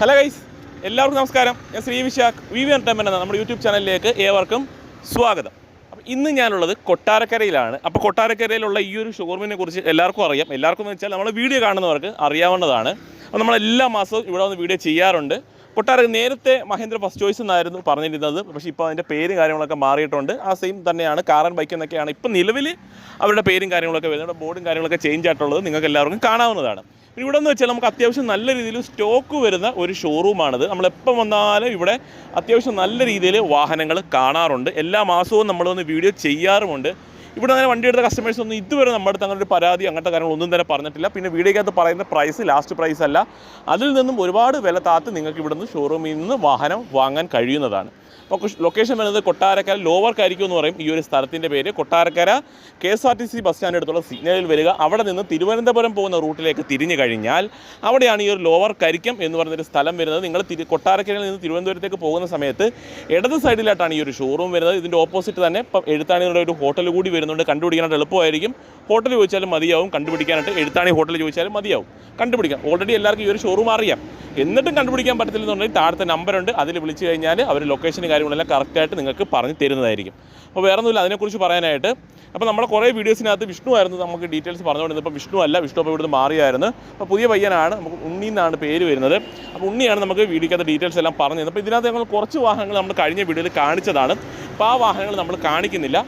Hello guys എല്ലാവർക്കും നമസ്കാരം. ഞാൻ Sree Vishakh V V entertainment എന്ന നമ്മുടെ യൂട്യൂബ് ചാനലിലേക്ക് ഏവർക്കും സ്വാഗതം. അപ്പോൾ ഇന്ന് ഞാനുള്ളത് കൊട്ടാരക്കരയിലാണ്. അപ്പോൾ കൊട്ടാരക്കരയിലുള്ള ഈ ഒരു ഷോറൂമിനെ കുറിച്ച് എല്ലാവർക്കും അറിയാം. എല്ലാവർക്കും എന്ന് വെച്ചാൽ നമ്മൾ വീഡിയോ കാണുന്നവർക്ക് അറിയാവുന്നതാണ്. അപ്പോൾ നമ്മൾ എല്ലാ മാസവും ഇവിടെ വന്ന് വീഡിയോ ചെയ്യാറുണ്ട്. കൊട്ടാര നേരത്തെ മഹേന്ദ്ര ഫസ്റ്റ് ചോയ്സ് എന്നായിരുന്നു പറഞ്ഞിരുന്നത്. പക്ഷേ ഇപ്പോൾ അതിന്റെ പേരും കാര്യങ്ങളൊക്കെ മാറിയിട്ടുണ്ട്. ആ സെയിം തന്നെയാണ് കാറൻ ബൈക്ക് എന്നൊക്കെയാണ് ഇപ്പോൾ നിലവിൽ അവരുടെ പേരും കാര്യങ്ങളൊക്കെ വരുന്നത്. ബോർഡും കാര്യങ്ങളൊക്കെ ചേഞ്ച് ആയിട്ടുള്ളത് നിങ്ങൾക്ക് എല്ലാവർക്കും കാണാവുന്നതാണ്. ഇവിടെ എന്ന് വെച്ചാൽ നമുക്ക് അത്യാവശ്യം നല്ല രീതിയിൽ സ്റ്റോക്ക് വരുന്ന ഒരു ഷോറൂമാണിത്. നമ്മളെപ്പം വന്നാലും ഇവിടെ അത്യാവശ്യം നല്ല രീതിയിൽ വാഹനങ്ങൾ കാണാറുണ്ട്. എല്ലാ മാസവും നമ്മളൊന്ന് വീഡിയോ ചെയ്യാറുമുണ്ട്. ഇവിടെ അങ്ങനെ വണ്ടി എടുത്ത കസ്റ്റമേഴ്സ് ഒന്നും ഇതുവരെ നമ്മുടെ ഒരു പരാതി അങ്ങനത്തെ കാര്യങ്ങളൊന്നും തന്നെ പറഞ്ഞിട്ടില്ല. പിന്നെ വീഡിയോക്കകത്ത് പറയുന്ന പ്രൈസ് ലാസ്റ്റ് പ്രൈസ് അല്ല. അതിൽ നിന്നും ഒരുപാട് വില താത്ത് നിങ്ങൾക്ക് ഇവിടുന്ന് ഷോറൂമിൽ നിന്ന് വാഹനം വാങ്ങാൻ കഴിയുന്നതാണ്. ലൊക്കേഷൻ വരുന്നത് കൊട്ടാരക്കര ലോവർ കരിക്കു എന്ന് പറയും ഈ ഒരു സ്ഥലത്തിന്റെ പേര്. Kottarakkara K S R T C bus stand അടുത്തുള്ള സിഗ്നലിൽ വരിക. അവിടെ നിന്ന് തിരുവനന്തപുരം പോകുന്ന റൂട്ടിലേക്ക് തിരിഞ്ഞു കഴിഞ്ഞാൽ അവിടെയാണ് ഈ ഒരു ലോവർ കരിക്കം എന്ന് പറയുന്നൊരു സ്ഥലം വരുന്നത്. നിങ്ങൾ തിരി കൊട്ടാരക്കരയിൽ നിന്ന് തിരുവനന്തപുരത്തേക്ക് പോകുന്ന സമയത്ത് ഇടത് സൈഡിലായിട്ടാണ് ഈ ഒരു ഷോറൂം വരുന്നത്. ഇതിന്റെ ഓപ്പോസിറ്റ് തന്നെ ഇപ്പം എഴുത്താണിയുടെ ഒരു ഹോട്ടൽ കൂടി വരുന്നുണ്ട്. കണ്ടുപിടിക്കാനായിട്ട് എളുപ്പമായിരിക്കും. ഹോട്ടൽ ചോദിച്ചാലും മതിയാവും. കണ്ടുപിടിക്കാനായിട്ട് എഴുത്താണി ഹോട്ടൽ ചോദിച്ചാലും മതിയാവും. കണ്ടുപിടിക്കാം. ഓൾറെഡി എല്ലാവർക്കും ഈ ഒരു ഷോറൂം അറിയാം. എന്നിട്ടും കണ്ടുപിടിക്കാൻ പറ്റത്തില്ലെന്നുണ്ടെങ്കിൽ താഴത്തെ നമ്പറുണ്ട് അതിൽ വിളിച്ചു കഴിഞ്ഞാൽ അവർ ലൊക്കേഷനും കാര്യങ്ങളെല്ലാം കറക്റ്റായിട്ട് നിങ്ങൾക്ക് പറഞ്ഞു തരുന്നതായിരിക്കും. അപ്പോൾ വേറെ ഒന്നുമില്ല അതിനെക്കുറിച്ച് പറയാനായിട്ട്. അപ്പോൾ നമ്മുടെ കുറേ വീഡിയോസിനകത്ത് വിഷ്ണു ആയിരുന്നു നമുക്ക് ഡീറ്റെയിൽസ് പറഞ്ഞുകൊണ്ടിരുന്നത്. ഇപ്പോൾ വിഷ്ണു അല്ല വിഷ്ണു അപ്പോൾ ഇവിടുന്ന് മാറിയായിരുന്നു. അപ്പോൾ പുതിയ പയ്യനാണ് നമുക്ക് ഉണ്ണി എന്നാണ് പേര് വരുന്നത്. അപ്പോൾ ഉണ്ണിയാണ് നമുക്ക് വീഡിയോക്കകത്ത് ഡീറ്റെയിൽസ് എല്ലാം പറഞ്ഞു തരുന്നത് അപ്പോൾ ഇതിനകത്ത് ഞങ്ങൾ കുറച്ച് വാഹനങ്ങൾ നമ്മൾ കഴിഞ്ഞ വീഡിയോയിൽ കാണിച്ചതാണ്. അപ്പോൾ ആ വാഹനങ്ങൾ നമ്മൾ കാണിക്കുന്നില്ല.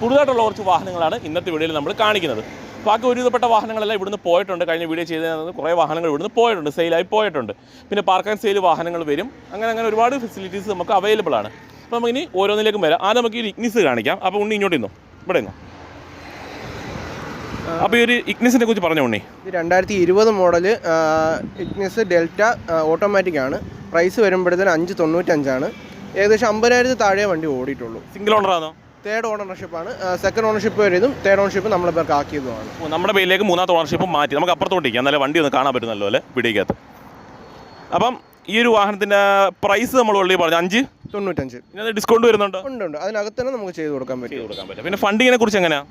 പുതുതായിട്ടുള്ള കുറച്ച് വാഹനങ്ങളാണ് ഇന്നത്തെ വീഡിയോയിൽ നമ്മൾ കാണിക്കുന്നത്. ബാക്കി ഒരുവിധപ്പെട്ട വാഹനങ്ങളെല്ലാം ഇവിടുന്ന് പോയിട്ടുണ്ട്. കഴിഞ്ഞ വീഡിയോ ചെയ്തത് കുറേ വാഹനങ്ങൾ ഇവിടുന്ന് പോയിട്ടുണ്ട്. സെയിലായി പോയിട്ടുണ്ട്. പിന്നെ പാർക്ക് ആൻഡ് സെയിൽ വാഹനങ്ങൾ വരും. അങ്ങനെ അങ്ങനെ ഒരുപാട് ഫെസിലിറ്റീസ് നമുക്ക് അവൈലബിൾ ആണ്. അപ്പോൾ നമുക്ക് ഇനി ഓരോന്നിലേക്കും വരാം. ആദ്യം നമുക്ക് ഈ ഇഗ്നിസ് കാണിക്കാം. അപ്പോൾ ഉണ്ണി ഇങ്ങോട്ട് ഇന്നോ ഇവിടെ നിന്നോ അപ്പോൾ ഈ ഒരു ഇഗ്നിസിനെ കുറിച്ച് പറഞ്ഞു ഉണ്ണി? രണ്ടായിരത്തി ഇരുപത് മോഡൽ ഇഗ്നിസ് ഡെൽറ്റ ഓട്ടോമാറ്റിക് ആണ്. പ്രൈസ് വരുമ്പോഴത്തേന് അഞ്ച് തൊണ്ണൂറ്റഞ്ചാണ്. ഏകദേശം അമ്പതിനായിരത്തി താഴെ വണ്ടി ഓടിയിട്ടുള്ളൂ. സിംഗിൾ ഓണറാണോ തേർഡ് ഓണർഷിപ്പാണ് സെക്കൻഡ് ഓണർഷിപ്പ് വരുന്നതും തേർഡ് ഓണർഷിപ്പ് നമ്മളെ പേർക്ക് ആക്കിയതുമാണ്. നമ്മുടെ പേരിലേക്ക് മൂന്നാമത്തെ ഓണർഷിപ്പ് മാറ്റി. നമുക്ക് അപ്പുറത്തോട്ടിരിക്കാം. എന്നാലും വണ്ടി ഒന്ന് കാണാൻ പറ്റുന്നല്ലോ അല്ലേ? പിടിക്കകത്ത് അപ്പം ഈ ഒരു വാഹനത്തിന്റെ പ്രൈസ് നമ്മൾ ഓൾറെഡി പറഞ്ഞു. അഞ്ച്? തൊണ്ണൂറ്റഞ്ച്. ഇതിനകത്ത് ഡിസ്കൗണ്ട് വരുന്നുണ്ട്? ഉണ്ട് ഉണ്ട്. അതിനകത്ത് തന്നെ നമുക്ക് ചെയ്ത് കൊടുക്കാൻ ചെയ്ത് പറ്റും കൊടുക്കാൻ പറ്റും. പിന്നെ ഫണ്ടിങ്ങിനെ കുറിച്ച് എങ്ങനെയാണ്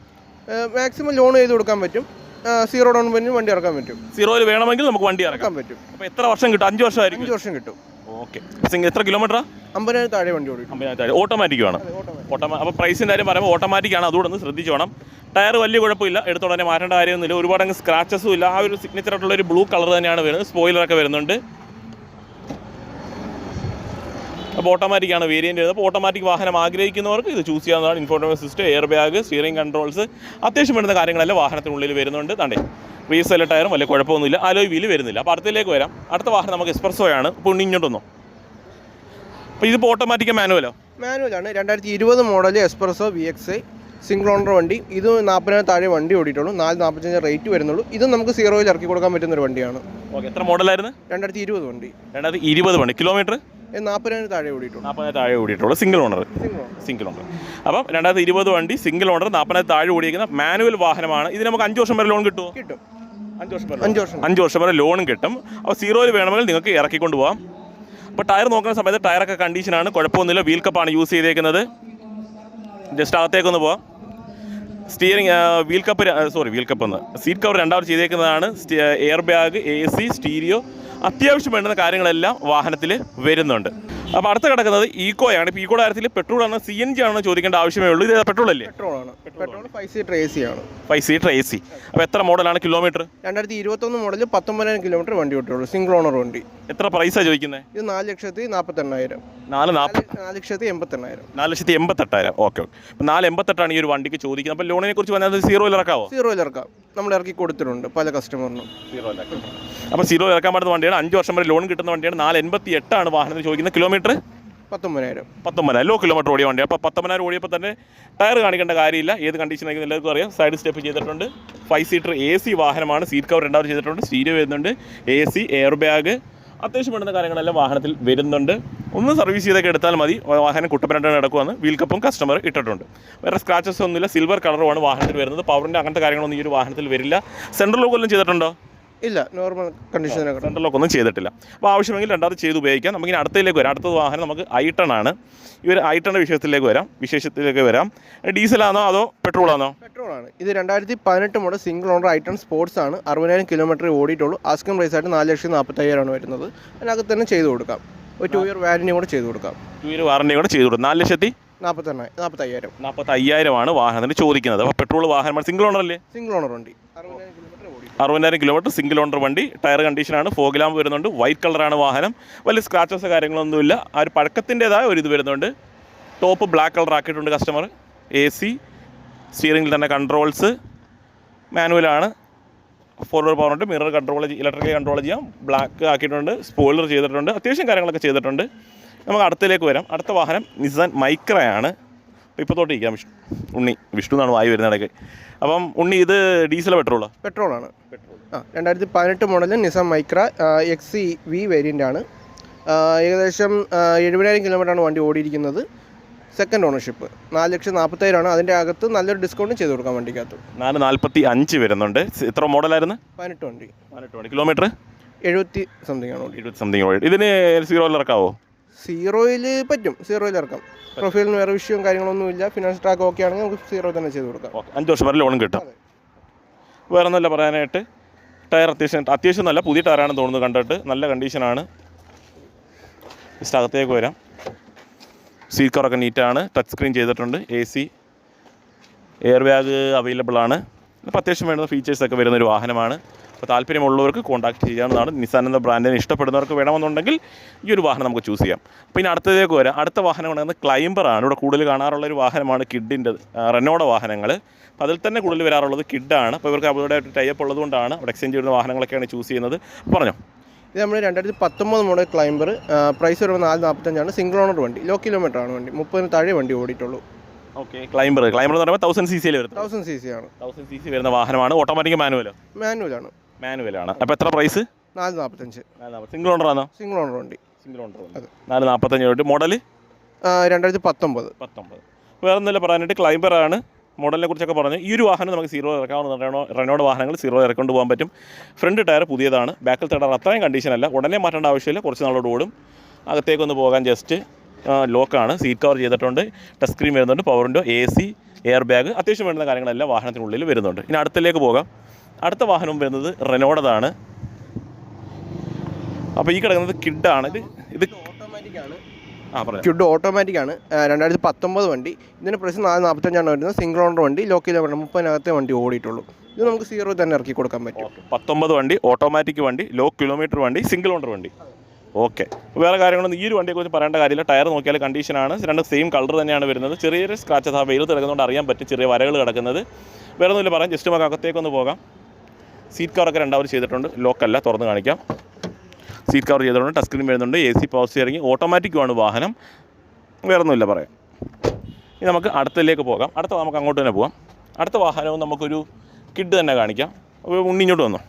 മാക്സിമം ലോൺ ചെയ്ത് കൊടുക്കാൻ പറ്റും. സീറോ ഡൗൺ പേയ്മെന്റ് വണ്ടി ഇറക്കാൻ പറ്റും. സീറോയിൽ വേണമെങ്കിൽ നമുക്ക് വണ്ടി ഇറക്കാം. ഇറക്കാൻ പറ്റും. അപ്പോൾ എത്ര വർഷം കിട്ടും? അഞ്ച് വർഷമായിരിക്കും. അഞ്ച് വർഷം കിട്ടും. ഓക്കെ. എത്ര കിലോമീറ്റർ അമ്പതിനായിരം താഴെ വണ്ടി ഓടിയിട്ടും അമ്പതിനായിരം ഓട്ടോമാറ്റിക്കുമാണ് ഓട്ടോമാ അപ്പോൾ പ്രൈസിന്റെ കാര്യം പറയുമ്പോൾ അതുകൂടെ ഒന്ന് ശ്രദ്ധിച്ചു വേണം. ടയർ വലിയ കുഴപ്പമില്ല. എടുത്തോടനെ മാറ്റേണ്ട കാര്യമൊന്നുമില്ല. ഒരുപാട് അങ്ങ് സ്ക്രാച്ചസും ഇല്ല. ആ ഒരു സിഗ്നേച്ചർ ആയിട്ടുള്ള ഒരു ബ്ലൂ കളർ തന്നെയാണ് വരുന്നത്. സ്പോയിലറൊക്കെ വരുന്നുണ്ട്. അപ്പോൾ ഓട്ടോമാറ്റിക്കാണ് വേരിയന്റ് വരുന്നത്. അപ്പോൾ ഓട്ടോമാറ്റിക് വാഹനം ആഗ്രഹിക്കുന്നവർക്ക് ഇത് ചൂസ് ചെയ്യാവുന്നതാണ്. Information system air bag steering controls അത്യാവശ്യം വരുന്ന കാര്യങ്ങളെല്ലാം വാഹനത്തിനുള്ളിൽ വരുന്നുണ്ട്. തണ്ടേ. റീസെല്ല ടയറും വലിയ കുഴപ്പമൊന്നുമില്ല. അലോയ് വീൽ വരുന്നില്ല. അപ്പോൾ അടുത്തേക്ക് വരാം. അടുത്ത വാഹനം നമുക്ക് എക്സ്പ്രസോയാണ് ഇപ്പോൾ ഉണ്ണി ഇങ്ങോട്ടൊന്നോ അപ്പോൾ ഇതിപ്പോൾ ഓട്ടോമാറ്റിക് മാനുവലോ മാനുവലാണ് രണ്ടായിരത്തി ഇരുപത് model Espresso V X I single owner വണ്ടി. ഇത് നാൽപ്പതിനായിരം താഴെ വണ്ടി ഓടിയിട്ടുള്ളൂ. നാല് നാൽപ്പത്തഞ്ച് റേറ്റ് വരുന്നുള്ളൂ. ഇത് നമുക്ക് സീറോയിൽ ഇറക്കി കൊടുക്കാൻ പറ്റുന്ന ഒരു വണ്ടിയാണ്. ഓക്കെ എത്ര മോഡലായിരുന്നു രണ്ടായിരത്തി ഇരുപത് വണ്ടി. രണ്ടായിരത്തി ഇരുപത് വണ്ടി കിലോമീറ്റർ നാൽപ്പതിനായിരം താഴെ ഓടിയിട്ടുള്ളൂ. നാൽപ്പതിനായിരം താഴെ ഓടിയിട്ടുള്ളൂ. Single owner single owner single owner അപ്പം രണ്ടായിരത്തി ഇരുപത് വണ്ടി സിംഗിൾ ഓണർ നാൽപ്പതിനായിരം താഴെ ഓടിയിരിക്കുന്ന മാനുവൽ വാഹനമാണ്. ഇതിന് നമുക്ക് അഞ്ച് വർഷം വരെ ലോൺ കിട്ടുമോ കിട്ടും. അഞ്ച് വർഷം വരെ. അഞ്ച് വർഷം. അഞ്ച് വർഷം വരെ ലോണും കിട്ടും. അപ്പോൾ സീറോയിൽ വേണമെങ്കിൽ നിങ്ങൾക്ക് ഇറക്കിക്കൊണ്ട് പോകാം അപ്പോൾ ടയർ നോക്കുന്ന സമയത്ത് ടയറൊക്കെ കണ്ടീഷനാണ് കുഴപ്പമൊന്നുമില്ല. വീൽ കപ്പാണ് യൂസ് ചെയ്തേക്കുന്നത്. ജസ്റ്റ് അകത്തേക്കൊന്ന് പോവാം. Steering wheel cup sorry wheel cup ഒന്ന്. സീറ്റ് കവർ രണ്ടാമത് ചെയ്തേക്കുന്നതാണ്. Air bag A C stereo അത്യാവശ്യം വേണ്ടുന്ന കാര്യങ്ങളെല്ലാം വാഹനത്തിൽ വരുന്നുണ്ട്. അപ്പോൾ അടുത്ത് കിടക്കുന്നത് ഈക്കോയാണ് ഇപ്പോൾ ഈക്കോയുടെ കാര്യത്തിൽ പെട്രോൾ ആണോ സി എൻ ജി ആണോ ചോദിക്കേണ്ട ആവശ്യമേ ഉള്ളൂ. ഇത് പെട്രോൾ അല്ലേ? പെട്രോൾ ആണ്. Petrol five seater A C ആണ്. ഫൈവ് സീറ്റർ എ സി അപ്പോൾ എത്ര മോഡലാണ് കിലോമീറ്റർ? രണ്ടായിരത്തി ഇരുപത്തൊന്ന് മോഡൽ പത്തൊമ്പതിനായിരം കിലോമീറ്റർ വണ്ടി ഓട്ടുള്ളൂ സിംഗിൾ ഓണർ വണ്ടി. എത്ര പ്രൈസാണ് ചോദിക്കുന്നത് ഇത് നാല് ലക്ഷത്തി നാൽപ്പത്തെണ്ണായിരം നാല് നാല് ലക്ഷത്തി എൺപത്തെണ്ണായിരം. നാല് ലക്ഷത്തി എൺപത്തെട്ടായിരം. Okay okay. നാല് എൺപത്തെട്ടാണ് ഈ ഒരു വണ്ടിക്ക് ചോദിക്കുന്നത്. അപ്പോൾ ലോണിനെ കുറിച്ച് പറഞ്ഞാൽ സീറോയിൽ ഇറക്കാവോ സീറോയിൽ ഇറക്കാം നമ്മൾ ഇറക്കി കൊടുത്തിട്ടുണ്ട് പല കസ്റ്റമറിനും സീറോയിൽ അപ്പോൾ സീറോ ഇറക്കാൻ പറ്റുന്ന വണ്ടിയാണ്. അഞ്ച് വർഷം വരെ ലോൺ കിട്ടുന്ന വണ്ടിയാണ്. നാല് എൺപത്തി എട്ടാണ് വാഹനത്തിന് ചോദിക്കുന്നത് കിലോമീറ്റർ പത്തൊമ്പതിനായിരം. പത്തൊമ്പതിനായിരം. ലോ കിലോമീറ്റർ ഓടിയ വണ്ടി. അപ്പോൾ പത്തൊമ്പതിനായിരം ഓടിയപ്പോൾ തന്നെ ടയർ കാണിക്കേണ്ട കാര്യമില്ല. ഏത് കണ്ടീഷനായിരിക്കും എല്ലാവർക്കും അറിയാം. സൈഡ് സ്റ്റെപ്പ് ചെയ്തിട്ടുണ്ട്. ഫൈവ് സീറ്റർ എ സി വാഹനമാണ്. സീറ്റ് കവർ രണ്ടാമത് ചെയ്തിട്ടുണ്ട്. സ്റ്റീരിയോ വരുന്നുണ്ട്. എ സി എയർ ബാഗ് അത്യാവശ്യം വേണ്ടുന്ന കാര്യങ്ങളെല്ലാം വാഹനത്തിൽ വരുന്നുണ്ട്. ഒന്ന് സർവീസ് ചെയ്തൊക്കെ എടുത്താൽ മതി. വാഹനം കുട്ടപ്പനായിട്ട് നടക്കുവാന്ന് വീൽ കപ്പും കസ്റ്റമർ ഇട്ടിട്ടുണ്ട്. വേറെ സ്ക്രാച്ചസ് ഒന്നുമില്ല. സിൽവർ കളറുമാണ് വാഹനത്തിൽ വരുന്നത്. പവറിന്റെ അങ്ങനത്തെ കാര്യങ്ങളൊന്നും ഈ ഒരു വാഹനത്തിൽ വരില്ല. സെൻട്രൽ ലോക്കെല്ലാം ചെയ്തിട്ടുണ്ടോ? ഇല്ല നോർമൽ കണ്ടീഷനൊക്കെ സെൻട്രൽ ലോക്ക് ഒന്നും ചെയ്തിട്ടില്ല. അപ്പോൾ ആവശ്യമെങ്കിൽ രണ്ടാമത് ചെയ്ത് ഉപയോഗിക്കാം. നമുക്ക് ഇനി അടുത്തതിലേക്ക് വരാം. അടുത്ത വാഹനം നമുക്ക് ഐട്ടൺ ആണ്. ഇവർ ഒരു ഐട്ടണിന്റെ വിഷയത്തിലേക്ക് വരാം. വിശേഷത്തിലേക്ക് വരാം. ഡീസലാണോ അതോ പെട്രോൾ ആണോ? പെട്രോൾ ആണ്. ഇത് രണ്ടായിരത്തി പതിനെട്ട് മുതൽ സിംഗിൾ ഓണർ ഐറ്റം സ്പോർട്സ് ആണ്. അറുപതിനായിരം കിലോമീറ്റർ ഓടിയിട്ടുള്ളൂ. ആസ്കിംഗ് പ്രൈസ് ആയിട്ട് നാല് ലക്ഷത്തി നാൽപ്പത്തയ്യായിരമാണ് വരുന്നത്. അതിനകത്ത് തന്നെ ചെയ്ത് കൊടുക്കാം. ഒരു ടു ഇയർ വാറന്റി കൂടെ ചെയ്ത് കൊടുക്കാം. ടു ഇയർ വാറണ്ടി കൂടെ ചെയ്ത് കൊടുക്കാം. നാല് ലക്ഷത്തി നാൽപ്പത്തെണ്ണ നാൽപ്പത്തയ്യായിരം നാൽപ്പത്തയ്യായിരമാണ് വാഹനത്തിന് ചോദിക്കുന്നത്. അപ്പോൾ പെട്രോൾ വാഹനമാണ്. സിംഗിൾ ഓണർ അല്ലേ? സിംഗിൾ ഓണർ വണ്ടി അറുപതിനായിരം കിലോമീറ്റർ സിംഗിൾ ഓണർ വണ്ടി ടയർ കണ്ടീഷനാണ് ഫോഗിലാമ്പ് വരുന്നുണ്ട് വൈറ്റ് കളറാണ് വാഹനം. വലിയ സ്ക്രാച്ചസ് കാര്യങ്ങളൊന്നുമില്ല ആ ഒരു പഴക്കത്തിന്റെതായ ഒരു ഇത് വരുന്നുണ്ട്. ടോപ്പ് ബ്ലാക്ക് കളർ ആക്കിയിട്ടുണ്ട് കസ്റ്റമർ എ സി സ്റ്റിയറിംഗിൽ തന്നെ കൺട്രോൾസ് മാനുവലാണ് ഫോർവേഡ് പവർ ഉണ്ട് മിറർ കൺട്രോൾ ഇലക്ട്രിക്കൽ കൺട്രോൾ ചെയ്യാം. ബ്ലാക്ക് ആക്കിയിട്ടുണ്ട് സ്പോയിലർ ചെയ്തിട്ടുണ്ട് അത്യാവശ്യം കാര്യങ്ങളൊക്കെ ചെയ്തിട്ടുണ്ട്. നമുക്ക് അടുത്തതിലേക്ക് വരാം. അടുത്ത വാഹനം നിസാൻ മൈക്രയാണ് ഇപ്പോൾ തൊട്ട് ഇരിക്കാം. വിഷ്ണു ഉണ്ണി വിഷ്ണു എന്നാണ് വായി വരുന്ന ഇടയ്ക്ക്. അപ്പം ഉണ്ണി ഇത് ഡീസൽ പെട്രോളോ? പെട്രോൾ ആണ് ആ രണ്ടായിരത്തി പതിനെട്ട് model Nissan Micra X E V variant ആണ്. ഏകദേശം എഴുപതിനായിരം കിലോമീറ്ററാണ് വണ്ടി ഓടിയിരിക്കുന്നത്. സെക്കൻഡ് ഓണർഷിപ്പ് നാല് ലക്ഷം നാൽപ്പത്തേഴാണ് അതിന്റെ അകത്ത് നല്ലൊരു ഡിസ്കൗണ്ട് ചെയ്ത് കൊടുക്കാൻ വണ്ടിക്കകത്ത്. നാല് നാൽപ്പത്തി അഞ്ച് വരുന്നുണ്ട്. ഇത്ര എത്ര മോഡലായിരുന്നു പതിനെട്ട് വണ്ടി. പതിനെട്ട് വണ്ടി. കിലോമീറ്റർ എഴുപത്തി സംതിങ് ആണ് എഴുപത്തി സംതിങ് ഇതിന് സീറോയിൽ ഇറക്കാവോ സീറോയിൽ പറ്റും. സീറോയിൽ ഇറക്കാം. പ്രൊഫൈലിന് വേറെ വിഷയവും കാര്യങ്ങളൊന്നുമില്ല. ഫിനാൻസ് ട്രാക്ക് ഓക്കെ ആണെങ്കിൽ നമുക്ക് സീറോ തന്നെ ചെയ്ത് കൊടുക്കാം. ഓക്കെ അഞ്ച് വർഷം വരെ ലോണും കിട്ടും. വേറെ ഒന്നല്ല പറയാനായിട്ട് ടയർ അത്യാവശ്യം അത്യാവശ്യം നല്ല പുതിയ ടയറാണെന്ന് തോന്നുന്നു കണ്ടിട്ട്. നല്ല കണ്ടീഷനാണ് ജസ്റ്റ് അകത്തേക്ക് വരാം. സീറ്റ് കവറൊക്കെ നീറ്റാണ് ടച്ച് സ്ക്രീൻ ചെയ്തിട്ടുണ്ട്. A C air bag available ആണ്. അപ്പോൾ അത്യാവശ്യം വേണ്ടുന്ന ഫീച്ചേഴ്സൊക്കെ വരുന്നൊരു വാഹനമാണ്. അപ്പോൾ താല്പര്യമുള്ളവർക്ക് കോൺടാക്ട് ചെയ്യാവുന്നതാണ്. നിസാൻ എന്ന ബ്രാൻഡിനെ ഇഷ്ടപ്പെടുന്നവർക്ക് വേണമെന്നുണ്ടെങ്കിൽ ഈ ഒരു വാഹനം നമുക്ക് ചൂസ് ചെയ്യാം. പിന്നെ അടുത്തതിലേക്ക് വരാം. അടുത്ത വാഹനം പറയുന്നത് ക്ലൈംബറാണ് ഇവിടെ കൂടുതൽ കാണാറുള്ള ഒരു വാഹനമാണ് കിഡിന്റെ റെനോഡ വാഹനങ്ങൾ അപ്പോൾ അതിൽ തന്നെ കൂടുതൽ വരാറുള്ളത് കിഡാണ് അപ്പോൾ ഇവർക്ക് അവരുടെ ടൈപ്പ് ഉള്ളതുകൊണ്ടാണ് അവിടെ എക്സ്ചേഞ്ച് ചെയ്യുന്ന വാഹനങ്ങളൊക്കെയാണ് ചൂസ് ചെയ്യുന്നത്. പറഞ്ഞോ. ഇത് നമ്മൾ രണ്ടായിരത്തി പത്തൊമ്പത് മോഡൽ ക്ലൈംബർ പ്രൈസ് വരുമ്പോൾ നാല് നാൽപ്പത്തഞ്ചാണ് സിംഗിൾ ഓണർ വണ്ടി. ലോ കിലോമീറ്റർ ആണ് വണ്ടി. മുപ്പതിന് താഴെ വണ്ടി ഓടിയിട്ടുള്ളൂ. ഓക്കെ ക്ലൈംബർ ക്ലൈംബർ എന്ന് പറയുമ്പോൾ തൗസൻഡ് സി സിയിൽ വരുന്നത്. തൗസൻഡ് സി സി ആണ്. തൗസൻഡ് സി സി വരുന്ന വാഹനമാണ്. ഓട്ടോമാറ്റിക് മാനുവൽ മാനുവൽ മാനുവലാണ് മാനുവലാണ് അപ്പോൾ എത്ര പ്രൈസ് നാല് നാൽപ്പത്തഞ്ച് സിംഗിൾ ഓണർ ആണോ? സിംഗിൾ ഓണർ വണ്ടി. Single owner. നാല് നാൽപ്പത്തഞ്ച് തൊട്ട് മോഡൽ രണ്ടായിരത്തി പത്തൊമ്പത്. പത്തൊമ്പത്. വേറെ ഒന്നുമില്ല പറയാനായിട്ട് ക്ലൈംബറാണ് മോഡലിനെ കുറിച്ചൊക്കെ പറഞ്ഞു ഈ ഒരു വാഹനം നമുക്ക് സീറോ ഇറക്കാവുന്ന റെനോ റെനോഡ് വാഹനങ്ങൾ സീറോ ഇറക്കൊണ്ട് പോകാൻ പറ്റും. ഫ്രണ്ട് ടയർ പുതിയതാണ്. ബാക്കിൽ ടയർ അത്രയും കണ്ടീഷനല്ല ഉടനെ മാറ്റേണ്ട ആവശ്യമില്ല. കുറച്ച് നാളോട് ഓടും. അകത്തേക്കൊന്ന് പോകാൻ ജസ്റ്റ് ലോക്കാണ് സീറ്റ് കവർ ചെയ്തിട്ടുണ്ട്. ടച്ച് സ്ക്രീൻ വരുന്നുണ്ട്. പവറിന്റെ എ സി എയർ ബാഗ് അത്യാവശ്യം വേണ്ടുന്ന കാര്യങ്ങളെല്ലാം വാഹനത്തിനുള്ളിൽ വരുന്നുണ്ട്. ഇനി അടുത്തിലേക്ക് പോകാം. അടുത്ത വാഹനം വരുന്നത് റെനോഡതാണ്. അപ്പോൾ ഈ കിടക്കുന്നത് കിഡാണ്. ഇത് ഇത് ഓട്ടോമാറ്റിക് ആണ് ആ പറയാം. ക്യുഡ് ഓട്ടോമാറ്റിക് ആണ് രണ്ടായിരത്തി പത്തൊമ്പത് വണ്ടി. ഇതിന് പ്രൈസ് നാല് നാൽപ്പത്തഞ്ചാണ് വരുന്നത്. സിംഗിൾ ഓണർ വണ്ടി ലോ കിലോമീറ്റർ മുപ്പതിനകത്തെ വണ്ടി ഓടിയിട്ടുള്ളൂ. ഇത് നമുക്ക് സീറോ തന്നെ ഇറക്കി കൊടുക്കാൻ പറ്റും. പത്തൊമ്പത് വണ്ടി ഓട്ടോമാറ്റിക് വണ്ടി ലോ കിലോമീറ്റർ വണ്ടി സിംഗിൾ ഓണർ വണ്ടി. ഓക്കെ. വേറെ കാര്യങ്ങളൊന്നും ഈ ഒരു വണ്ടിയെക്കുറിച്ച് പറയേണ്ട കാര്യമില്ല. ടയർ നോക്കിയാൽ കണ്ടീഷനാണ്. രണ്ട് സെയിം കളർ തന്നെയാണ് വരുന്നത്. ചെറിയൊരു ചെറിയ സ്ക്രാച്ചസ് ആ വെയിൽ തിരക്കുന്നതുകൊണ്ട് അറിയാൻ പറ്റും. ചെറിയ വരകൾ കിടക്കുന്നത്. വേറെ ഒന്നുമില്ല പറയാം. ജസ്റ്റ് നമുക്ക് അകത്തേക്കൊന്ന് പോകാം. സീറ്റ് കവറൊക്കെ രണ്ടാമത് ചെയ്തിട്ടുണ്ട്. ലോക്കല്ല തുറന്ന് കാണിക്കാം. സീറ്റ് കവർ ചെയ്തിട്ടുണ്ട് ടച്ച് സ്ക്രീൻ വരുന്നുണ്ട് എ സി പവർ സ്റ്റിയറിംഗ് ഓട്ടോമാറ്റിക്കുമാണ് വാഹനം. വേറെ ഒന്നുമില്ല പറയാം. ഇനി നമുക്ക് അടുത്തതിലേക്ക് പോകാം. അടുത്ത നമുക്ക് അങ്ങോട്ട് തന്നെ പോകാം. അടുത്ത വാഹനവും നമുക്കൊരു കിഡ് തന്നെ കാണിക്കാം. അപ്പോൾ ഉണ്ണി ഇങ്ങോട്ട് വന്നു?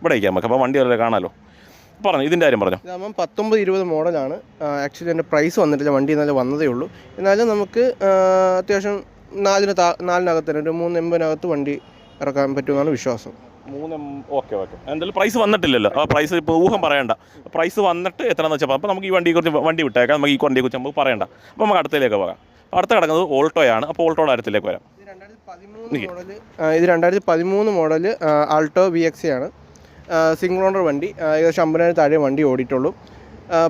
ഇവിടെ അയക്കാം നമുക്ക്. അപ്പോൾ വണ്ടി വരെ കാണാമല്ലോ പറഞ്ഞു ഇതിന്റെ കാര്യം പറഞ്ഞു. ഇതാകുമ്പം പത്തൊമ്പത് ഇരുപത് മോഡലാണ്. ആക്ച്വലി എന്റെ പ്രൈസ് വന്നിട്ടില്ല. വണ്ടി ഇന്നലെ വന്നതേ ഉള്ളൂ. എന്നാലും നമുക്ക് അത്യാവശ്യം നാലിന് താ നാലിനകത്ത് തന്നെ ഒരു മൂന്ന് എൺപതിനകത്ത് വണ്ടി ഇറക്കാൻ പറ്റുമെന്നാണ് വിശ്വാസം. മൂന്ന് ഓക്കെ ഓക്കെ എന്തായാലും പ്രൈസ് വന്നിട്ടില്ലല്ലോ. ആ പ്രൈസ് ഇപ്പോൾ ഊഹം പറയണ്ട. പ്രൈസ് വന്നിട്ട് എത്രയാണെന്ന് വെച്ചാൽ അപ്പോൾ നമുക്ക് ഈ വണ്ടിയെക്കുറിച്ച് വണ്ടി വിട്ടേക്കാം. നമുക്ക് ഈ വണ്ടിയെക്കുറിച്ച് നമുക്ക് പറയണ്ട. അപ്പോൾ നമുക്ക് അടുത്തതിലേക്ക് പോകാം. അപ്പോൾ അടുത്ത കിടക്കുന്നത് ഓൾട്ടോയാണ് അപ്പോൾ ഓൾട്ടോ കാര്യത്തിലേക്ക് വരാം. ഇത് രണ്ടായിരത്തി പതിമൂന്ന് മോഡൽ ഇത് രണ്ടായിരത്തി പതിമൂന്ന് മോഡൽ ആൾട്ടോ വി എക്സ് ആണ്. സിംഗിൾ ഓണർ വണ്ടി. ഏകദേശം അമ്പതിനായിരം താഴെ വണ്ടി ഓടിയിട്ടുള്ളൂ.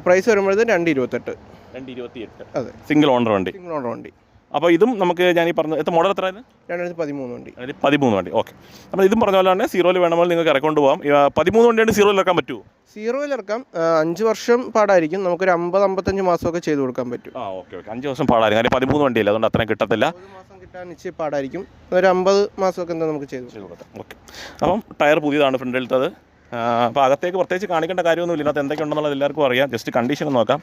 പ്രൈസ് വരുമ്പോഴത് രണ്ട് ഇരുപത്തെട്ട് രണ്ട് ഇരുപത്തി എട്ട് അതെ. സിംഗിൾ ഓണർ വണ്ടി. സിംഗിൾ ഓണർ വണ്ടി. അപ്പോൾ ഇതും നമുക്ക് ഞാൻ ഈ പറഞ്ഞ എത്ര മോഡൽ എത്രയായിരുന്നു രണ്ടായിരത്തി പതിമൂന്ന് വണ്ടി. അതിൽ പതിമൂന്ന് വണ്ടി. ഓക്കെ അപ്പോൾ ഇതും പറഞ്ഞ പോലെ തന്നെ സീറോയിൽ വേണമെങ്കിൽ നിങ്ങൾക്ക് ഇറക്കൊണ്ട് പോകാം പതിമൂന്ന് വണ്ടിയാണ് സീറോയിൽ ഇറക്കാൻ പറ്റുമോ സീറോയിൽ ഇറക്കാം. അഞ്ച് വർഷം പാടായിരിക്കും. നമുക്കൊരു അമ്പത് അമ്പത്തഞ്ച് മാസമൊക്കെ ചെയ്ത് കൊടുക്കാൻ പറ്റും. ആ ഓക്കെ ഓക്കെ അഞ്ച് വർഷം പാടായിരിക്കും. കാര്യം പതിമൂന്ന് വണ്ടിയില്ല അതുകൊണ്ട് അത്രയും കിട്ടത്തില്ല. മാസം കിട്ടാൻ ഇച്ചിരി പാടായിരിക്കും. ഒരു അമ്പത് മാസമൊക്കെ എന്താ നമുക്ക് ചെയ്തു ചെയ്ത് കൊടുക്കാം. ഓക്കെ അപ്പം ടയർ പുതിയതാണ് ഫ്രണ്ടിലത്തത്. അപ്പോൾ അകത്തേക്ക് പ്രത്യേകിച്ച് കാണിക്കേണ്ട കാര്യമൊന്നുമില്ല. ഇതിനകത്ത് എന്തൊക്കെയുണ്ടെന്നുള്ളത് എല്ലാവർക്കും അറിയാം. ജസ്റ്റ് കണ്ടീഷൻ നോക്കാം.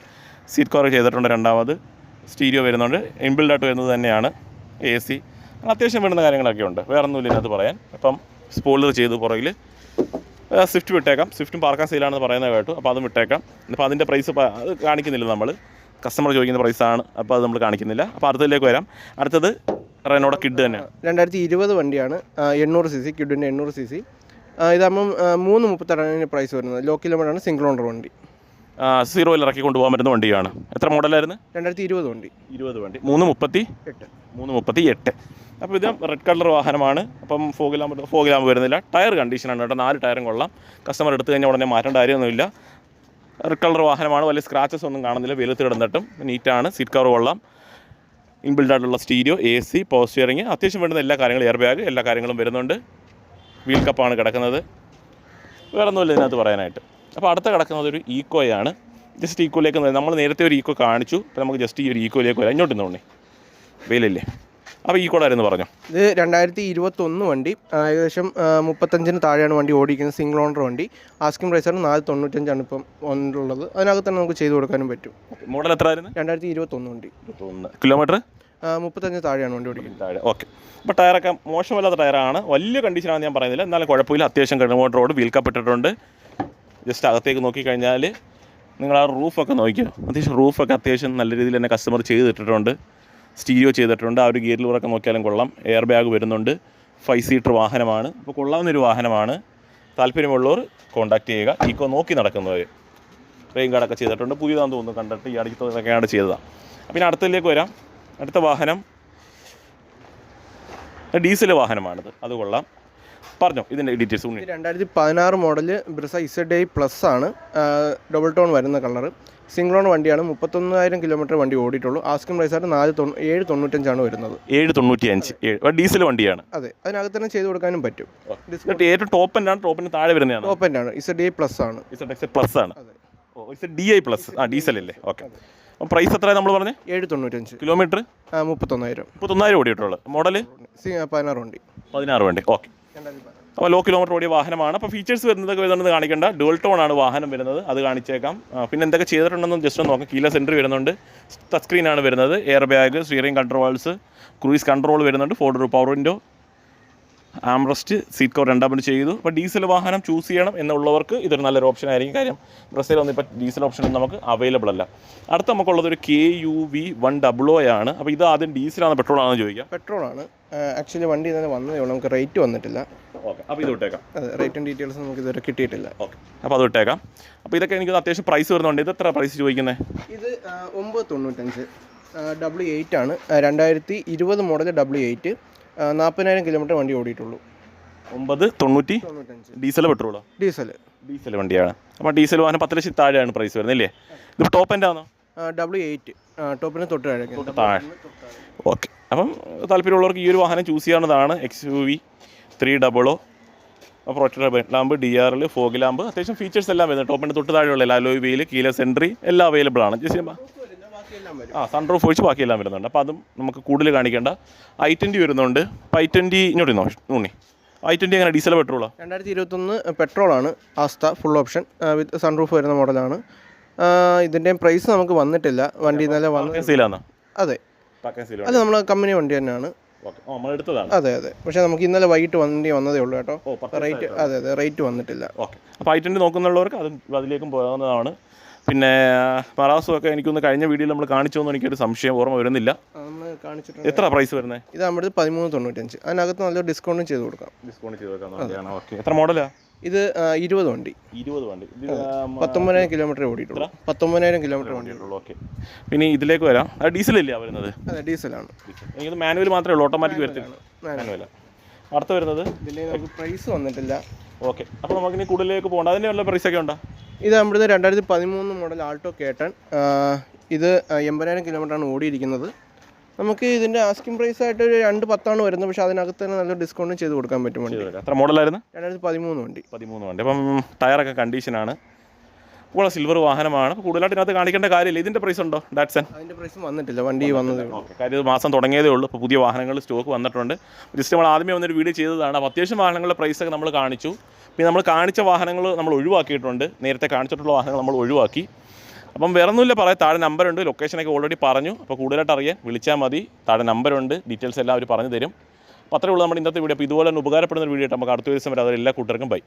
സീറ്റ് കവർ ചെയ്തിട്ടുണ്ട് രണ്ടാമത്. സ്റ്റീരിയോ വരുന്നുണ്ട്. ഇൻബിൽഡായിട്ട് വരുന്നത് തന്നെയാണ് എ സി അത്യാവശ്യം വേണ്ടുന്ന കാര്യങ്ങളൊക്കെ ഉണ്ട്. വേറെ ഒന്നുമില്ല ഇതിനകത്ത് പറയാൻ. അപ്പം സ്പോയിലർ ചെയ്തു പുറകിൽ. സ്വിഫ്റ്റ് വിട്ടേക്കാം. സ്വിഫ്റ്റും പാർക്കാൻ സെയിലാണെന്ന് പറയുന്നത് കേട്ടു. അപ്പോൾ അതും വിട്ടേക്കാം. അപ്പോൾ അതിന്റെ പ്രൈസ് അത് കാണിക്കുന്നില്ല നമ്മൾ കസ്റ്റമർ ചോദിക്കുന്ന പ്രൈസാണ് അപ്പോൾ അത് നമ്മൾ കാണിക്കുന്നില്ല. അപ്പോൾ അടുത്തതിലേക്ക് വരാം. അടുത്തത് റെനോഡ കിഡ് തന്നെയാണ്. രണ്ടായിരത്തി ഇരുപത് വണ്ടിയാണ്. എണ്ണൂറ് സി സി കിഡിന്റെ എണ്ണൂറ് സി സി ഇതാകുമ്പം മൂന്ന് മുപ്പത്തെട്ടാണ് പ്രൈസ് വരുന്നത്. ലോ കിലോമീറ്ററാണ് സിംഗിൾ ഓണർ വണ്ടി. സീറോയിൽ ഇറക്കി കൊണ്ടുപോകാൻ പറ്റുന്ന വണ്ടിയാണ്. എത്ര മോഡലായിരുന്നു? രണ്ടായിരത്തി ഇരുപത് വണ്ടി. ഇരുപത് വണ്ടി. മൂന്ന് മുപ്പത്തി എട്ട്. മൂന്ന് മുപ്പത്തി എട്ട്. അപ്പോൾ ഇത് റെഡ് കളർ വാഹനമാണ്. അപ്പം ഫോഗിലാമ്പ് ഫോഗിലാമ്പ് വരുന്നില്ല. ടയർ കണ്ടീഷനാണ് കേട്ടോ. നാല് ടയറും കൊള്ളാം. കസ്റ്റമർ എടുത്തു കഴിഞ്ഞാൽ ഉടനെ മാറ്റേണ്ട കാര്യമൊന്നുമില്ല. റെഡ് കളർ വാഹനമാണ്. വലിയ സ്ക്രാച്ചസ് ഒന്നും കാണുന്നില്ല. വെളുത്ത് കിടന്നിട്ടും നീറ്റാണ് സീറ്റ് കവർ കൊള്ളാം. ഇൻബിൽഡ് ആയിട്ടുള്ള stereo A C power steering അത്യാവശ്യം വേണ്ടുന്ന എല്ലാ കാര്യങ്ങളും എയർ ബാഗ് എല്ലാ കാര്യങ്ങളും വരുന്നുണ്ട്. വീൽ കപ്പാണ് കിടക്കുന്നത്. വേറെ ഒന്നുമില്ല ഇതിനകത്ത് പറയാനായിട്ട്. അപ്പോൾ അടുത്ത കിടക്കുന്നത് ഒരു ഈക്കോയാണ് ജസ്റ്റ് ഈക്കോയിലേക്ക് നമ്മൾ നേരത്തെ ഒരു ഈക്കോ കാണിച്ചു. അപ്പോൾ നമുക്ക് ജസ്റ്റ് ഈ ഒരു ഈക്കോയിലേക്ക് വരാം. ഇങ്ങോട്ട് തോന്നി വെയിലല്ലേ? അപ്പോൾ ഈക്കോടായിരുന്നു പറഞ്ഞു? ഇത് രണ്ടായിരത്തി ഇരുപത്തൊന്ന് വണ്ടി ഏകദേശം മുപ്പത്തഞ്ചിന് താഴെയാണ് വണ്ടി ഓടിക്കുന്നത്. സിംഗിൾ ഓണർ വണ്ടി. ആസ്കിംഗ് പ്രൈസാണ് നാല് തൊണ്ണൂറ്റഞ്ചാണ് ഇപ്പം ഉള്ളത് അതിനകത്ത് തന്നെ നമുക്ക് ചെയ്തു കൊടുക്കാനും പറ്റും. മോഡൽ എത്ര ആയിരുന്നു? രണ്ടായിരത്തി ഇരുപത്തൊന്ന്. വണ്ടി കിലോമീറ്റർ മുപ്പത്തഞ്ച് താഴെയാണ് വണ്ടി ഓടിക്കുന്നത്. താഴെ. ഓക്കെ അപ്പോൾ ടയറൊക്കെ മോശമല്ലാത്ത ടയറാണ് വലിയ കണ്ടീഷനാണെന്ന് ഞാൻ പറയുന്നില്ല. എന്നാലും കുഴപ്പമില്ല. അത്യാവശ്യം കിലോമീറ്റർ റോഡ് വീൽ കപ്പിട്ടിട്ടുണ്ട് ജസ്റ്റ് അകത്തേക്ക് നോക്കിക്കഴിഞ്ഞാൽ നിങ്ങൾ ആ റൂഫൊക്കെ നോക്കിയോ അത്യാവശ്യം റൂഫൊക്കെ അത്യാവശ്യം നല്ല രീതിയിൽ തന്നെ കസ്റ്റമർ ചെയ്തിട്ടിട്ടുണ്ട്. സ്റ്റീരിയോ ചെയ്തിട്ടുണ്ട്. ആ ഒരു ഗിയർ ലിവറൊക്കെ നോക്കിയാലും കൊള്ളാം. എയർ ബാഗ് വരുന്നുണ്ട്. ഫൈവ് സീറ്റർ വാഹനമാണ്. അപ്പോൾ കൊള്ളാവുന്നൊരു വാഹനമാണ്. താല്പര്യമുള്ളവർ കോൺടാക്ട് ചെയ്യുക. ഈക്കോ നോക്കി നടക്കുന്നവർ റെയിൻ കാർഡൊക്കെ ചെയ്തിട്ടുണ്ട്. പുതിയതാണെന്ന് തോന്നുന്നു. കണ്ടിട്ട് ഈ അടുത്തൊക്കെയാണ് ചെയ്തതാണ് പിന്നെ അടുത്തതിലേക്ക് വരാം. അടുത്ത വാഹനം. ഡീസൽ വാഹനമാണിത്. അത് കൊള്ളാം. പറഞ്ഞോ ഇതിന്റെ ഡീറ്റെയിൽസ് ഉണ്ട് ഇത് രണ്ടായിരത്തി പതിനാറ് model Brezza Z I plus ആണ് ഡബിൾ ടോൺ വരുന്ന കളർ സിംഗിൾ ഓൺ വണ്ടിയാണ്. മുപ്പത്തൊന്നായിരം കിലോമീറ്റർ വണ്ടി ഓടിയിട്ടുള്ളൂ. ആസ്കിംഗ് പ്രൈസായിട്ട് നാല് തൊണ്ണൂ ഏഴ് തൊണ്ണൂറ്റഞ്ചാണ് വരുന്നത്. ഏഴ് തൊണ്ണൂറ്റി അഞ്ച് ഏഴ് ഡീസൽ വണ്ടിയാണ്. അതെ. അതിനകത്ത് തന്നെ ചെയ്ത് കൊടുക്കാനും പറ്റും. ഡിസ്കൗണ്ട് ഏറ്റവും ടോപ്പ് ആണ്. ടോപ്പിന് താഴെ വരുന്നതാണ്. ടോപ്പ് ആണ്. ഇസഡ് ഐ പ്ലസ് ആണ്. പ്ലസ് ആണ്. ഡി ഐ പ്ലസ് ആ ഡീസൽ അല്ലേ? ഓക്കെ പ്രൈസ് എത്ര നമ്മൾ പറഞ്ഞത് ഏഴ് തൊണ്ണൂറ്റഞ്ച്. കിലോമീറ്റർ മുപ്പത്തൊന്നായിരം. മുപ്പത്തൊന്നായിരം ഓടിയിട്ടുള്ളത് മോഡൽ പതിനാറ് വണ്ടി. പതിനാറ് വണ്ടി. ഓക്കെ അപ്പോൾ ലോ കിലോമീറ്റർ ഓടിയ വാഹനമാണ്. അപ്പോൾ ഫീച്ചേഴ്സ് വരുന്നതൊക്കെ വരുന്നത് കാണിക്കേണ്ട. ഡുവൽ ടോൺ ആണ് വാഹനം വരുന്നത്. അത് കാണിച്ചേക്കാം. പിന്നെ എന്തൊക്കെ ചെയ്തിട്ടുണ്ടെന്ന് ജസ്റ്റ് ഒന്ന് നോക്കാം. കീല സെന്റർ വരുന്നുണ്ട്. ടച്ച് സ്ക്രീനാണ് വരുന്നത്. Air bag steering controls cruise control വരുന്നുണ്ട്. Four door power window armrest seat cover രണ്ടാമത് ചെയ്തു. അപ്പോൾ ഡീസൽ വാഹനം ചൂസ് ചെയ്യണം എന്നുള്ളവർക്ക് ഇതൊരു നല്ലൊരു ഓപ്ഷൻ ആയിരിക്കും. കാര്യം ബ്രസീലൊന്നും ഇപ്പോൾ ഡീസൽ ഓപ്ഷൻ നമുക്ക് അവൈലബിൾ അല്ല. അടുത്ത നമുക്കുള്ളത് ഒരു K U V one double O ആണ്. അപ്പോൾ ഇത് ആദ്യം ഡീസലാണ് പെട്രോൾ ആണെന്ന് ചോദിക്കാം. പെട്രോൾ ആണ്. ആക്ച്വലി വണ്ടി ഇന്നലെ വന്നതേ ഉള്ളൂ. നമുക്ക് റേറ്റ് വന്നിട്ടില്ല. ഓക്കെ അപ്പോൾ ഇത് വിട്ടേക്കാം. അതെ റേറ്റും ഡീറ്റെയിൽസ് നമുക്ക് ഇതുവരെ കിട്ടിയിട്ടില്ല. ഓക്കെ അപ്പോൾ അത് വിട്ടേക്കാം. അപ്പോൾ ഇതൊക്കെ എനിക്ക് അത്യാവശ്യം പ്രൈസ് വരുന്നുണ്ട്. ഇത് എത്ര പ്രൈസ് ചോദിക്കുന്നത് ഇത് ഒമ്പത് തൊണ്ണൂറ്റഞ്ച് ഡബ്ല്യു എയ്റ്റ് ആണ്. രണ്ടായിരത്തി ഇരുപത് മോഡൽ ഡബ്ല്യു എയ്റ്റ് നാൽപ്പതിനായിരം കിലോമീറ്റർ വണ്ടി ഓടിയിട്ടുള്ളൂ. ഒമ്പത് തൊണ്ണൂറ്റി തൊണ്ണൂറ്റഞ്ച്. ഡീസൽ പെട്രോളോ? ഡീസൽ ഡീസൽ വണ്ടിയാണ്. അപ്പോൾ ഡീസൽ വാഹനം പത്ത് ലക്ഷം താഴെയാണ് പ്രൈസ് വരുന്നില്ലേ അല്ലേ ഇത് ടോപ്പ് എന്റെ ആണോ ഡബ്ല്യു എയ്റ്റ് ടോപ്പിന് തൊട്ട് താഴെ താഴെ. ഓക്കെ അപ്പം താല്പര്യമുള്ളവർക്ക് ഈ ഒരു വാഹനം ചൂസ് ചെയ്യാവുന്നതാണ്. X U V three double O protector lamp D R L fog lamp അത്യാവശ്യം ഫീച്ചേഴ്സ് എല്ലാം വരുന്നത് ടോപ്പിന്റെ തൊട്ട് താഴെയുള്ള എല്ലാ ലോയ് വീൽ കീല സെൻട്രി എല്ലാം അവൈലബിൾ ആണ്. ജസ്റ്റ് ആ സൺറൂഫ് ഒഴിച്ച് ബാക്കിയെല്ലാം വരുന്നുണ്ട്. അപ്പോൾ അതും നമുക്ക് കൂടുതൽ കാണിക്കേണ്ട. ഐ ട്വന്റി വരുന്നുണ്ട്. അപ്പോൾ ഐ ട്വന്റി ഇങ്ങോട്ട് ഇരുന്നോ? ഉണ്ണി. ഐ ട്വന്റി എങ്ങനെ ഡീസൽ പെട്രോളോ? രണ്ടായിരത്തി ഇരുപത്തൊന്ന് പെട്രോളാണ് Asta full option with sunroof വരുന്ന മോഡലാണ്. ഇതിന്റെ പ്രൈസ് നമുക്ക് വന്നിട്ടില്ല. വണ്ടി ഇന്നലെ വന്ന് സീലാണോ അതെ. അത് നമ്മളെ കമ്പനി വണ്ടി തന്നെയാണ്. അതെ അതെ. പക്ഷേ നമുക്ക് ഇന്നലെ വൈകിട്ട് വണ്ടി വന്നതേ ഉള്ളൂ കേട്ടോ. റേറ്റ് അതെ അതെ റേറ്റ് വന്നിട്ടില്ല. ഓക്കെ അപ്പോൾ ഐ ട്വന്റി നോക്കുന്നുള്ളവർക്ക് അതും അതിലേക്കും പോകാവുന്നതാണ്. പിന്നെ മറാസും ഒക്കെ എനിക്കൊന്ന് കഴിഞ്ഞ വീഡിയോയിൽ നമ്മൾ കാണിച്ചോന്ന് എനിക്കൊരു സംശയം ഓർമ്മ വരുന്നില്ല. എത്ര പ്രൈസ് വരുന്നത് ഇത് നമ്മുടെ പതിമൂന്ന് തൊണ്ണൂറ്റഞ്ച് അതിനകത്ത് നല്ലൊരു ഡിസ്കൗണ്ടും ചെയ്ത് കൊടുക്കാം. ഡിസ്കൗണ്ട് ചെയ്ത് കൊടുക്കാം. ഓക്കെ എത്ര മോഡലാ ഇത് ഇരുപത് വണ്ടി. ഇരുപത് വണ്ടി. പത്തൊമ്പതിനായിരം കിലോമീറ്റർ ഓടിയിട്ടുള്ളൂ. പത്തൊമ്പതിനായിരം കിലോമീറ്റർ ഓടിയിട്ടുള്ളൂ. ഓക്കെ പിന്നെ ഇതിലേക്ക് വരാം. അത് ഡീസലല്ലേ വരുന്നത്? അതെ ഡീസലാണ്. എനിക്കത് മാനുവൽ മാത്രമേ ഉള്ളൂ. ഓട്ടോമാറ്റിക് വരുത്തില്ല മാനുവൽ അടുത്ത വരുന്നത്? ഇതിൽ നമുക്ക് പ്രൈസ് വന്നിട്ടില്ല. ഓക്കെ അപ്പോൾ നമുക്കിനി കൂടുതലേക്ക് പോകണ്ട. അതിന്റെ വല്ല പ്രൈസ് ഒക്കെ ഉണ്ടോ? ഇത് നമ്മുടെ രണ്ടായിരത്തി പതിമൂന്ന് മോഡൽ ആൾട്ടോ കേട്ടൺ. ഇത് എൺപതിനായിരം കിലോമീറ്ററാണ് ഓടിയിരിക്കുന്നത്. നമുക്ക് ഇതിന്റെ ആസ്കിംഗ് പ്രൈസ് ആയിട്ട് ഒരു രണ്ട് പത്താണ് വരുന്നത്. പക്ഷേ അതിനകത്ത് തന്നെ നല്ല ഡിസ്കൗണ്ട് ചെയ്ത് കൊടുക്കാൻ പറ്റും വണ്ടി. എത്ര മോഡലായിരുന്നു രണ്ടായിരത്തി പതിമൂന്ന് വണ്ടി. പതിമൂന്ന് വണ്ടി. അപ്പം ടയറൊക്കെ കണ്ടീഷനാണ് കൂടെ സിൽവർ വാഹനമാണ്. കൂടുതലായിട്ട് ഇതിനകത്ത് കാണിക്കേണ്ട കാര്യമില്ല. ഇതിന്റെ പ്രൈസ് ഉണ്ടോ ഡാറ്റ്സൺ അതിന്റെ പ്രൈസ് വന്നിട്ടില്ല. വണ്ടി വന്നത് ഓക്കെ കാര്യം ഇത് മാസം തുടങ്ങിയതേ ഉള്ളൂ. ഇപ്പോൾ പുതിയ വാഹനങ്ങൾ സ്റ്റോക്ക് വന്നിട്ടുണ്ട്. ജസ്റ്റ് നമ്മൾ ആദ്യമേ വന്നൊരു വീഡിയോ ചെയ്തതാണ്. അപ്പോൾ അത്യാവശ്യം വാഹനങ്ങളുടെ പ്രൈസൊക്കെ നമ്മൾ കാണിച്ചു. പിന്നെ നമ്മൾ കാണിച്ച വാഹനങ്ങൾ നമ്മൾ ഒഴിവാക്കിയിട്ടുണ്ട്. നേരത്തെ കാണിച്ചിട്ടുള്ള വാഹനങ്ങൾ നമ്മൾ ഒഴിവാക്കി. അപ്പം വേറെ ഒന്നുമില്ല പറയാം. താഴെ നമ്പറുണ്ട് ലൊക്കേഷനൊക്കെ ഓൾറെഡി പറഞ്ഞു. അപ്പോൾ കൂടുതലായിട്ട് അറിയാൻ വിളിച്ചാൽ മതി. താഴെ നമ്പറുണ്ട് ഡീറ്റെയിൽസ് എല്ലാം അവർ പറഞ്ഞു തരും. അപ്പോൾ അത്രേ ഉള്ളൂ നമ്മുടെ ഇന്നത്തെ വീഡിയോ അപ്പോൾ ഇതുപോലെ തന്നെ ഉപകാരപ്പെടുന്ന ഒരു വീഡിയോ ആയിട്ട് നമുക്ക് അടുത്ത ദിവസം വരെ. അതെല്ലാ എല്ലാ കൂട്ടർക്കും ബൈ